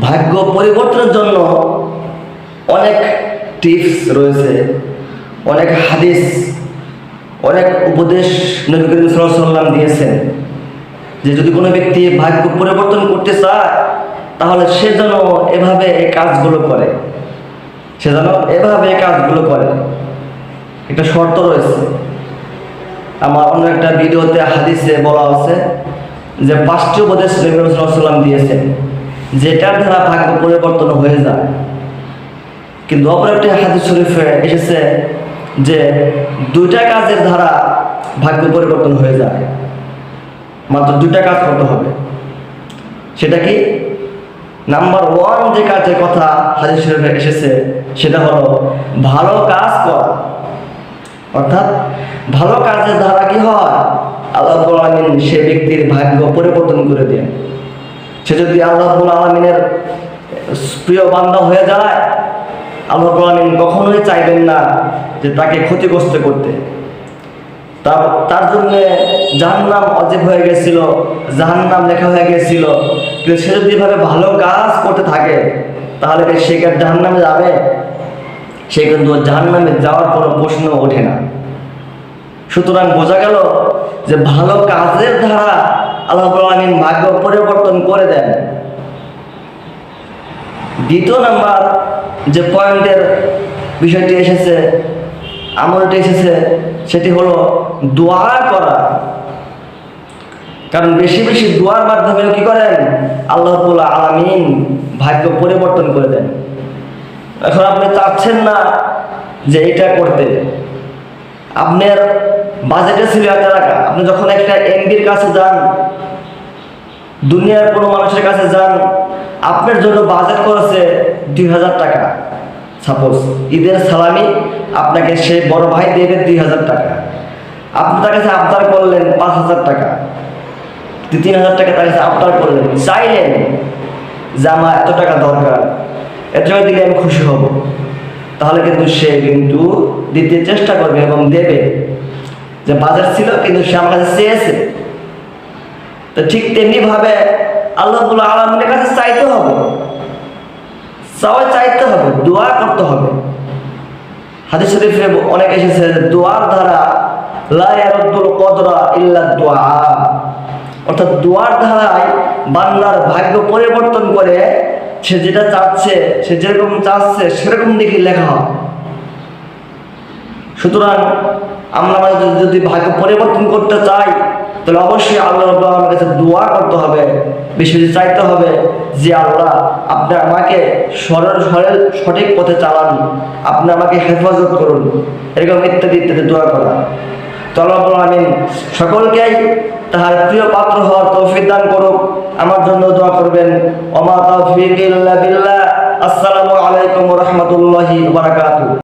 ভাগ্য পরিবর্তনের জন্য অনেক টিপস রয়েছে, অনেক হাদিস, অনেক উপদেশ নবী সাল্লাম দিয়েছেন। যে যদি কোনো ব্যক্তি ভাগ্য পরিবর্তন করতে চায়, তাহলে সে যেন এভাবে এই কাজগুলো করে। সে যেন এভাবে এই কাজগুলো করে। একটা শর্ত রয়েছে। আমার অন্য একটা ভিডিওতে, হাদিসে বলা আছে যে পাঁচটি উপদেশ নবী সাল্লাম দিয়েছেন। যেটার দ্বারা ভাগ্য পরিবর্তন হয়ে যায়। কিন্তু অপর একটি হাদিস শরীফে এসেছে যে দুইটা কাজের দ্বারা ভাগ্য পরিবর্তন হয়ে যায়। মাত্র দুইটা কাজ করতে হবে। সেটা কি? নাম্বার ওয়ান যে কাজের কথা হাদিস শরীফে এসেছে, সেটা হলো ভালো কাজ করা। অর্থাৎ ভালো কাজের দ্বারা কি হয়? আল্লাহ সে ব্যক্তির ভাগ্য পরিবর্তন করে দেন। সে যদি আল্লাহ আলমিনের প্রিয় বান্ধব হয়ে যায় আল্লাহ আলমিন কখনোই চাইবেন না যে তাকে ক্ষতিগ্রস্ত করতে। তার তার জন্য জাহান্নাম অজীব হয়ে গেছিল, জাহান্নাম লেখা হয়ে গেছিল। কিন্তু সে যদি এভাবে ভালো কাজ করতে থাকে, তাহলে সে জাহান্নামে যাবে? সে কিন্তু জাহান্নামে যাওয়ার কোনো প্রশ্ন ওঠে না। সুতরাং বোঝা গেল যে ভালো কাজের দ্বারা আল্লাহ আলমিন ভাগ্য পরিবর্তন করে দেন। দ্বিতীয় নাম্বার যে পয়েন্টের বিষয়টি এসেছে, আমলটি এসেছে, সেটি হলো দোয়া করা। কারণ বেশি বেশি দোয়ার মাধ্যমে কি করেন? আল্লাহ আলামিন ভাগ্য পরিবর্তন করে দেন। এখন আপনি চাচ্ছেন না যে এটা করতে। আপনার বাজেটে ছিল এত টাকা। আপনি যখন একটা এমবির কাছে যান, দুনিয়ার কোনো মানুষের কাছে যান, আপনার জন্য বাজেট করেছে দুই হাজার টাকা। সাপোজ ঈদের সালামি আপনাকে সে বড় ভাই দেবে দুই হাজার টাকা। আপনি তার কাছে আবদার করলেন পাঁচ হাজার টাকা। তিন হাজার টাকা তার কাছে আবদার করলেন, চাইলেন যে আমার এত টাকা দরকার এত টাকা দিলে আমি খুশি হব। তাহলে কিন্তু সে কিন্তু দিতে চেষ্টা করবে এবং দেবে। যে বাজার ছিল, কিন্তু সে আমার কাছে চেয়েছে। তো ঠিক তেমনি ভাবে আল্লাহ আলমিনের কাছে চাইতে হবে। সবাই চাইতে হবে, দোয়া করতে হবে। হাদিস শরীফে অনেক এসেছে দোয়ার দ্বারা লা কদরা ইল্লা দোয়া। অর্থাৎ দোয়ার দ্বারাই বান্দার ভাগ্য পরিবর্তন করে সে যেটা চাচ্ছে, সে যেরকম চাচ্ছে, সেরকম দেখে লেখা হয়। সুতরাং আমরা আমাদের যদি ভাগ্য পরিবর্তন করতে চাই, তাহলে অবশ্যই আল্লাহ রব্বুল আলমের কাছে দোয়া করতে হবে, বেশি বেশি চাইতে হবে যে আল্লাহ আপনি আমাকে সরল সরল, সঠিক পথে চালান, আপনি আমাকে হেফাজত করুন, এরকম ইত্যাদি ইত্যাদি দোয়া করা। তো রব্বুল সকলকেই তাহার প্রিয় পাত্র হওয়ার তৌফিক দান করুক, আমার জন্য দোয়া করবেন। ওমা তৌফিক আসসালামু আলাইকুম রাহমাতুল্লাহি ওয়া বারাকাতুহু।